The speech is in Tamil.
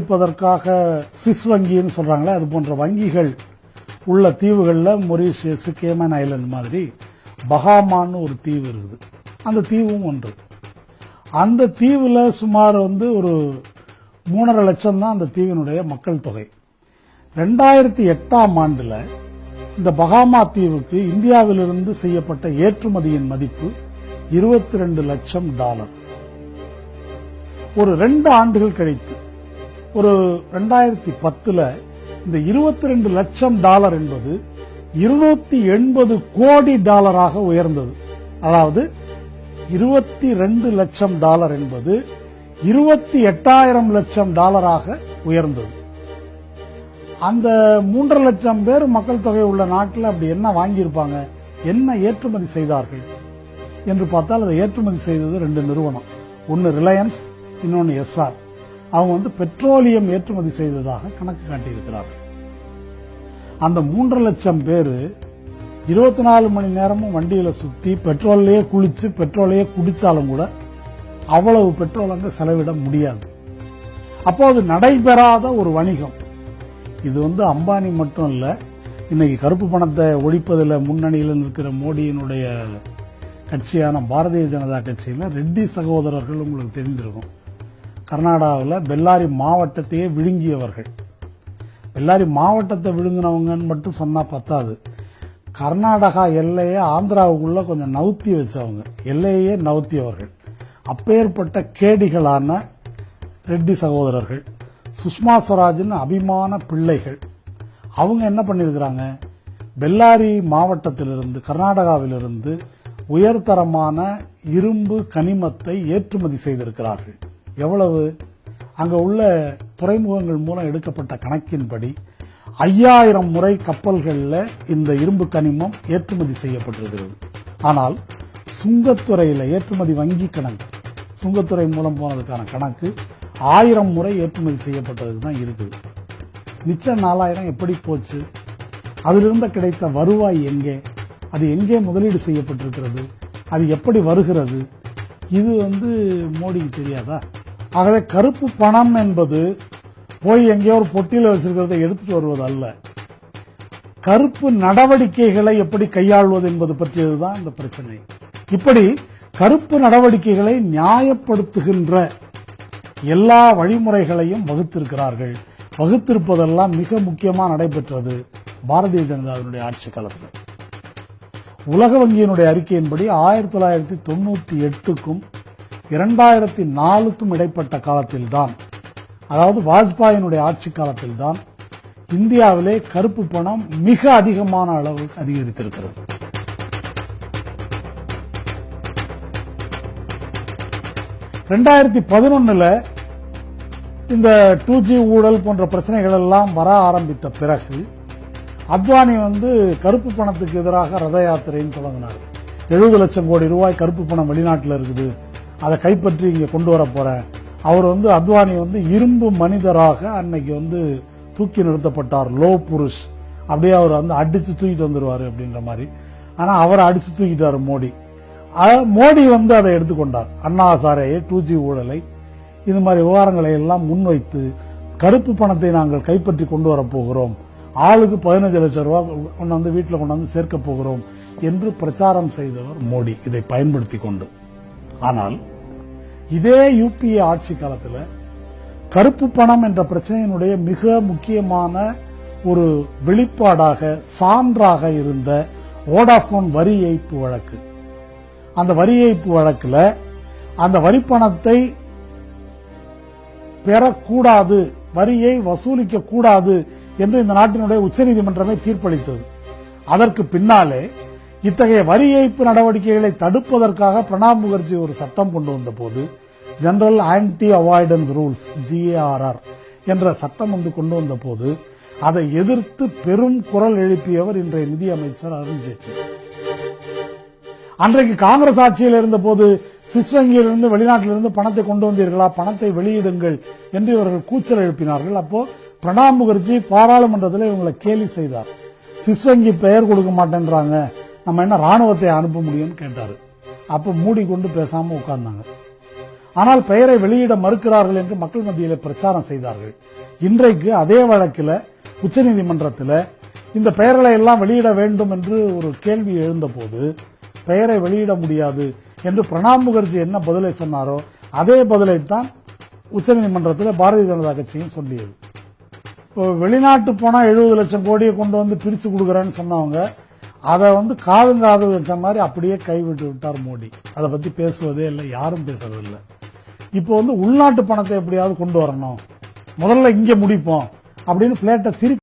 அடிப்பதற்காக சிஸ் வங்கின்னு சொல்றாங்களே அது போன்ற வங்கிகள் உள்ள தீவுகளில் மொரீஷியஸ் கேமன் ஐலண்ட் மாதிரி பஹாமான்னு ஒரு தீவு இருக்குது. அந்த தீவும் ஒன்று. அந்த தீவில் சுமார் வந்து ஒரு மூணரை லட்சம் தான் அந்த தீவினுடைய மக்கள் தொகை. ரெண்டாயிரத்தி எட்டாம் ஆண்டுல இந்த பகாமா தீவுக்கு இந்தியாவிலிருந்து செய்யப்பட்ட ஏற்றுமதியின் மதிப்பு இருபத்தி ரெண்டு லட்சம் டாலர். ஒரு ரெண்டு ஆண்டுகள் கழித்து ஒரு ரெண்டாயிரத்தி பத்துல இந்த இருபத்தி ரெண்டு லட்சம் டாலர் என்பது இருநூத்தி எண்பது கோடி டாலராக உயர்ந்தது. அதாவது இருபத்தி ரெண்டு லட்சம் டாலர் என்பது இருபத்தி எட்டாயிரம் லட்சம் டாலராக உயர்ந்தது. அந்த மூன்றரை லட்சம் பேர் மக்கள் தொகை உள்ள நாட்டில் அப்படி என்ன வாங்கியிருப்பாங்க? என்ன ஏற்றுமதி செய்தார்கள்? என்று பார்த்தால் அதை ஏற்றுமதி செய்தது ரெண்டு நிறுவனம். ஒன்று ரிலையன்ஸ் இன்னொன்று எஸ்ஆர். அவங்க வந்து பெட்ரோலியம் ஏற்றுமதி செய்ததாக கணக்கு காட்டியிருக்கிறார்கள். அந்த மூன்று லட்சம் பேர் இருபத்தி நாலு மணி நேரமும் வண்டியில சுத்தி பெட்ரோல்லையே குளிச்சு பெட்ரோலையே குடிச்சாலும் கூட அவ்வளவு பெட்ரோல் அங்க செலவிட முடியாது. அப்போ அது நடைபெறாத ஒரு வணிகம். இது வந்து அம்பானி மட்டும் இல்லை இன்னைக்கு கருப்பு பணத்தை ஒழிப்பதில் முன்னணியில் நிற்கிற மோடியினுடைய கட்சியான பாரதிய ஜனதா கட்சியில் ரெட்டி சகோதரர்கள் உங்களுக்கு தெரிந்திருக்கும். கர்நாடகாவில் பெல்லாரி மாவட்டத்தையே விழுங்கியவர்கள். பெல்லாரி மாவட்டத்தை விழுங்கினவங்கன்னு மட்டும் சொன்னால் பத்தாது. கர்நாடகா எல்லையை ஆந்திராவுக்குள்ளே கொஞ்சம் நவுத்தி வச்சவங்க. எல்லையே நவுத்தியவர்கள். அப்பேற்பட்ட கேடிகளான ரெட்டி சகோதரர்கள் சுஷ்மா ஸ்வராஜின் அபிமான பிள்ளைகள். அவங்க என்ன பண்ணியிருக்கிறாங்க? பெல்லாரி மாவட்டத்திலிருந்து கர்நாடகாவிலிருந்து உயர்தரமான இரும்பு கனிமத்தை ஏற்றுமதி செய்திருக்கிறார்கள். எவ்வளவு? அங்கே உள்ள துறைமுகங்கள் மூலம் எடுக்கப்பட்ட கணக்கின்படி ஐயாயிரம் முறை கப்பல்களில் இந்த இரும்பு கனிமம் ஏற்றுமதி செய்யப்பட்டிருக்கிறது. ஆனால் சுங்கத்துறையில் ஏற்றுமதி வங்கி கணக்கு சுங்கத்துறை மூலம் போனதுக்கான கணக்கு ஆயிரம் முறை ஏற்றுமதி செய்யப்பட்டது தான் இருக்குது மிச்சம் நாலாயிரம் எப்படி போச்சு? அதிலிருந்து கிடைத்த வருவாய் எங்கே? அது எங்கே முதலீடு செய்யப்பட்டிருக்கிறது? அது எப்படி வருகிறது? இது வந்து மோடிக்கு தெரியாதா? ஆகவே கருப்பு பணம் என்பது போய் எங்கேயோ ஒரு பொட்டியில் வச்சிருக்கிறத எடுத்துட்டு வருவது அல்ல. கருப்பு நடவடிக்கைகளை எப்படி கையாள்வது என்பது பற்றியதுதான் இந்த பிரச்சனை. இப்படி கருப்பு நடவடிக்கைகளை நியாயப்படுத்துகின்ற எல்லா வழிமுறைகளையும் வகுத்திருக்கிறார்கள். வகுத்திருப்பதெல்லாம் மிக முக்கியமா நடைபெற்றது பாரதிய ஜனதாவினுடைய ஆட்சி காலத்தில். உலக வங்கியினுடைய அறிக்கையின்படி ஆயிரத்தி தொள்ளாயிரத்தி தொண்ணூத்தி எட்டுக்கும் இரண்டாயிரத்தி நாலுக்கும் இடைப்பட்ட காலத்தில்தான் அதாவது வாஜ்பாயினுடைய ஆட்சி காலத்தில்தான் இந்தியாவிலே கருப்பு பணம் மிக அதிகமான அளவுக்கு அதிகரித்திருக்கிறது. ரெண்டாயிரத்தி பதினொன்னுல இந்த டூ ஜி ஊழல் போன்ற பிரச்சனைகள் எல்லாம் வர ஆரம்பித்த பிறகு அத்வானி வந்து கருப்பு பணத்துக்கு எதிராக ரத யாத்திரைன்னு தொடங்கினார். எழுபது லட்சம் கோடி ரூபாய் கருப்பு பணம் வெளிநாட்டில் இருக்குது. அதை கைப்பற்றி இங்கே கொண்டு வர போற. அவர் வந்து அத்வானி வந்து இரும்பு மனிதராக அன்னைக்கு வந்து தூக்கி நிறுத்தப்பட்டார். லோ புருஷ். அப்படியே அவர் வந்து அடித்து தூக்கிட்டு வந்துடுவார் அப்படின்ற மாதிரி. ஆனால் அவரை அடித்து தூக்கிட்டார் மோடி. மோடி வந்து அதை எடுத்துக்கொண்டார். அண்ணா சாரையை டூ ஜி ஊழலை இது மாதிரி விவகாரங்களை எல்லாம் முன்வைத்து கருப்பு பணத்தை நாங்கள் கைப்பற்றி கொண்டு வரப்போகிறோம் ஆளுக்கு பதினஞ்சு லட்சம் ரூபா கொண்டு வந்து வீட்டில் கொண்டு வந்து சேர்க்க போகிறோம் என்று பிரச்சாரம் செய்தவர் மோடி. இதை பயன்படுத்தி கொண்டு. ஆனால் இதே யூபிஏ ஆட்சி காலத்தில் கருப்பு பணம் என்ற பிரச்சனையினுடைய மிக முக்கியமான ஒரு வெளிப்பாடாக சான்றாக இருந்த ஓடாஃபோன் வரி ஏய்ப்பு வழக்கு. அந்த வரி ஏய்ப்பு வழக்கில் அந்த வரி பணத்தை பெறக்கூடாது வரியை வசூலிக்க கூடாது என்று இந்த நாட்டினுடைய உச்சநீதிமன்றமே தீர்ப்பளித்தது. அதற்கு பின்னாலே இத்தகைய வரி ஏய்ப்பு நடவடிக்கைகளை தடுப்பதற்காக பிரணாப் முகர்ஜி ஒரு சட்டம் கொண்டு வந்த போது general anti avoidance rules GARR என்ற சட்டம் வந்து கொண்டு வந்த போது அதை எதிர்த்து பெரும் குரல் எழுப்பியவர் இன்றைய நிதியமைச்சர் அருண்ஜேட்லி அன்றைக்கு காங்கிரஸ் ஆட்சியில் இருந்தபோது சிஸ்வங்கியிலிருந்து வங்கியிலிருந்து வெளிநாட்டிலிருந்து பணத்தை கொண்டு வந்தீர்களா பணத்தை வெளியிடுங்கள் என்று இவர்கள் கூச்சல் எழுப்பினார்கள். அப்போ பிரணாப் முகர்ஜி பாராளுமன்றத்தில் இவங்களை கேலி செய்தார். சிஸ்வங்கி பெயர் கொடுக்க மாட்டேன்றாங்க. நம்ம என்ன ராணுவத்தை அனுப்ப முடியும்னு கேட்டாரு. அப்ப மூடி கொண்டு பேசாம உட்கார்ந்தாங்க. ஆனால் பெயரை வெளியிட மறுக்கிறார்கள் என்று மக்கள் மத்தியில் பிரச்சாரம் செய்தார்கள். இன்றைக்கு அதே வழக்கில் உச்சநீதிமன்றத்தில் இந்த பெயர்களை எல்லாம் வெளியிட வேண்டும் என்று ஒரு கேள்வி எழுந்தபோது பெயரை வெளியிட முடியாது என்று பிரணாப் முகர்ஜி என்ன பதிலை சொன்னாரோ அதே பதிலைத்தான் உச்சநீதிமன்றத்தில் பாரதிய ஜனதா கட்சியும் சொல்லியது. இப்போ வெளிநாட்டு போனால் எழுபது லட்சம் கோடியை கொண்டு வந்து பிரித்து கொடுக்குறேன்னு சொன்னவங்க அதை வந்து காதுங்காது வச்ச மாதிரி அப்படியே கைவிட்டு விட்டார் மோடி. அதை பத்தி பேசுவதே இல்லை யாரும் பேசுறதில்லை. இப்போ வந்து உள்நாட்டு பணத்தை எப்படியாவது கொண்டு வரணும். முதல்ல இங்க முடிப்போம் அப்படின்னு பிளேட்டை திருப்பி